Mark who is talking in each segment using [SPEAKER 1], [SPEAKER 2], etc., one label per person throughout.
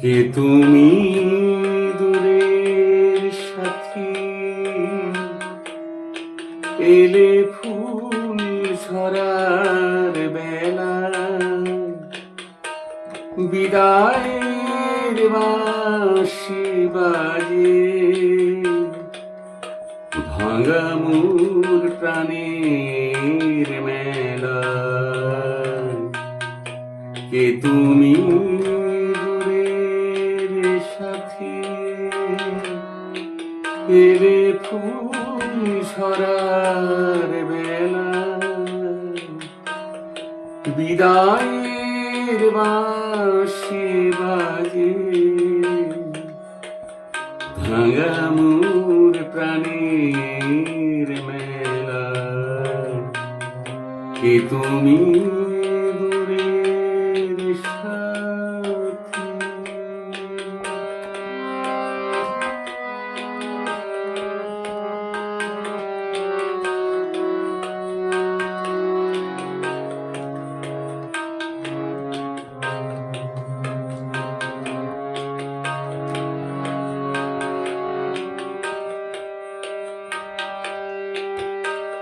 [SPEAKER 1] কে তুমি দূরের সাথী? এলে ফুল ঝরার বেলা। বিদায়ের বাঁশি বাজে। ভাঙা মোর প্রাণের মেলা। কে তুমি ফুল ঝরার বেলা। বিদায়ের বাঁশি বাজে। ভাঙা মোর প্রাণীর মেলা। কে তুমি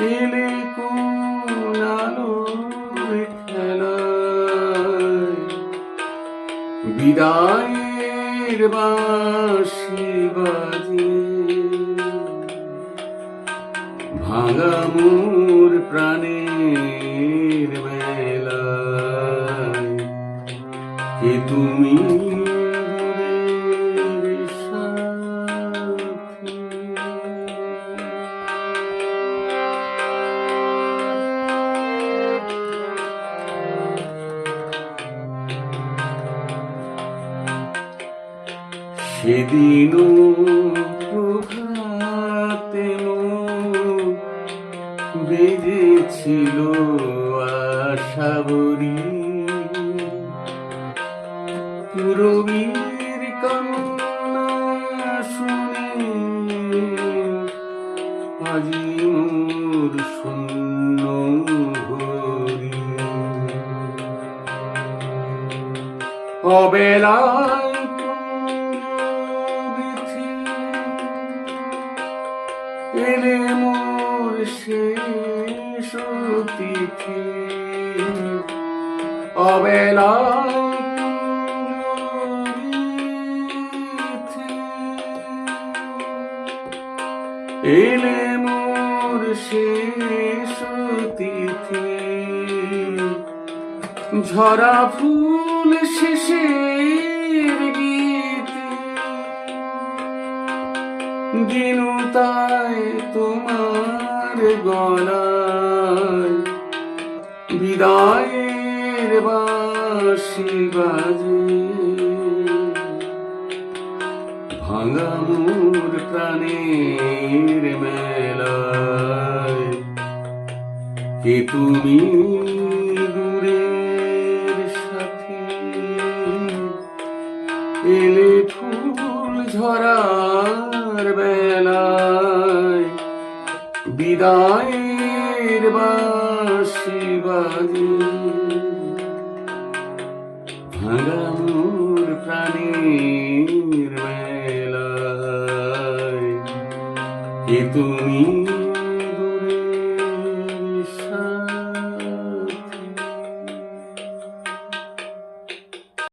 [SPEAKER 1] এলে কোন আলোর খেলায় বিদায়ের বাঁশি বাজে। ভাঙা মোর প্রাণের মেলায় কে তুমি প্রভাতে বেজেছিল আশাবরী পুরবীর কন্যা শুনে আজি মোর শূন্য হরি। এলে মোর শেষ তিথি। এলে মোর শেষ ঝরা ফুল তাই তোমার গলায় বিদায়ের বাঁশি বাজে। ভাঙা মোর প্রাণের মেলায় কে তুমি দূরের সাথী এলে ফুল ঝরার বেলায় বিদায়ের বাঁশি বাজে। ভাঙা মোর প্রাণীর মেলায়। কে তুমি?